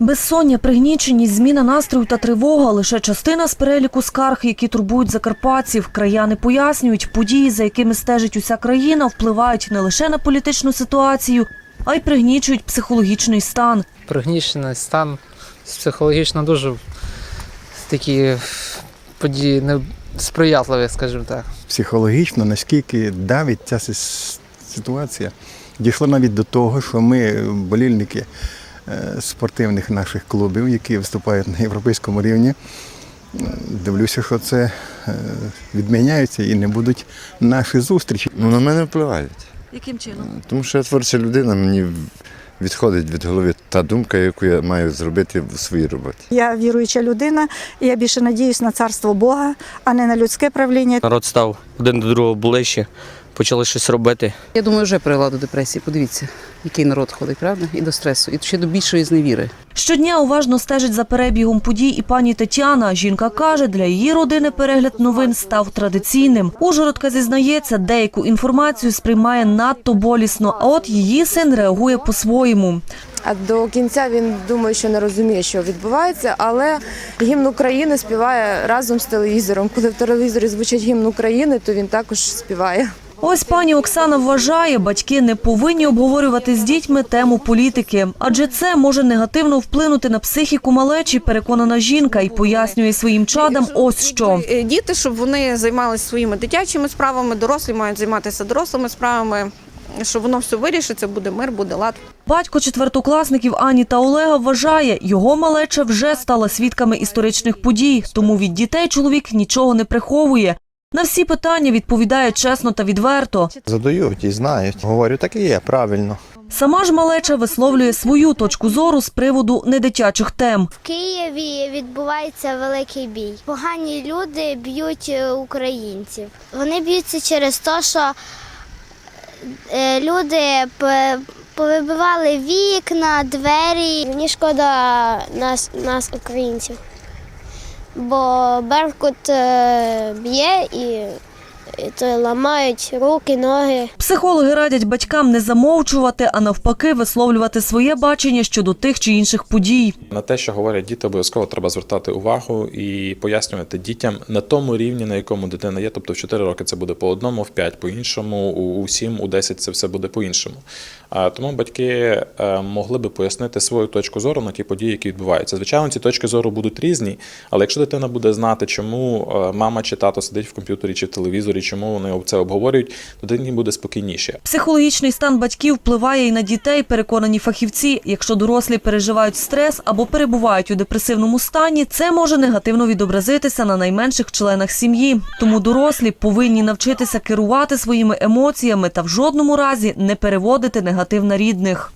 Безсоння, пригніченість, зміна настрою та тривога лише частина з переліку скарг, які турбують закарпатців. Краяни пояснюють, події, за якими стежить уся країна, впливають не лише на політичну ситуацію, а й пригнічують психологічний стан. Пригнічений стан психологічно дуже такі події несприятливі, скажімо так. психологічно, наскільки давить ця ситуація. Дійшло навіть до того, що ми, болільники спортивних наших клубів, які виступають на європейському рівні, е, дивлюся, що це е, відміняється і не будуть наші зустрічі. Ну, на мене впливають. Яким чином? Тому що я творча людина, мені відходить від голови та думка, яку я маю зробити в своїй роботі. Я віруюча людина, і я більше надіюсь на царство Бога, а не на людське правління. Народ став один до другого ближче, почали щось робити. Я думаю, вже привела до депресії. Подивіться, який народ ходить, правда? І до стресу, і ще до більшої зневіри. Щодня уважно стежить за перебігом подій і пані Тетяна. Жінка каже, для її родини перегляд новин став традиційним. Ужгородка зізнається, деяку інформацію сприймає надто болісно, а от її син реагує по-своєму. А до кінця він думає, що не розуміє, що відбувається, але гімн України співає разом з телевізором. Коли в телевізорі звучить гімн України, то він також співає. Ось пані Оксана вважає, батьки не повинні обговорювати з дітьми тему політики, адже це може негативно вплинути на психіку малечі, переконана жінка, і пояснює своїм чадам ось що. Діти, щоб вони займалися своїми дитячими справами, дорослі мають займатися дорослими справами, щоб воно все вирішиться, буде мир, буде лад. Батько четвертокласників Ані та Олега вважає, його малеча вже стала свідками історичних подій, тому від дітей чоловік нічого не приховує. На всі питання відповідає чесно та відверто. Задають і знають. Говорю, так і є, правильно. Сама ж малеча висловлює свою точку зору з приводу недитячих тем. В Києві відбувається великий бій. Погані люди б'ють е, українців. Вони б'ються через те, що е, люди повибивали вікна, двері. Мені шкода нас, нас українців. Бо Беркут е, б'є і, і то ламають руки, ноги. Психологи радять батькам не замовчувати, а навпаки висловлювати своє бачення щодо тих чи інших подій. На те, що говорять діти, обов'язково треба звертати увагу і пояснювати дітям на тому рівні, на якому дитина є. Тобто в 4 роки це буде по одному, в 5 по іншому, у 7, у 10 це все буде по іншому. Тому батьки е, могли би пояснити свою точку зору на ті події, які відбуваються. Звичайно, ці точки зору будуть різні, але якщо дитина буде знати, чому е, мама чи тато сидить в комп'ютері чи в телевізорі, чому вони це обговорюють, то дитині буде спокійніше. Психологічний стан батьків впливає і на дітей, переконані фахівці. Якщо дорослі переживають стрес або перебувають у депресивному стані, це може негативно відобразитися на найменших членах сім'ї. Тому дорослі повинні навчитися керувати своїми емоціями та в жодному разі не переводити негатив на рідних.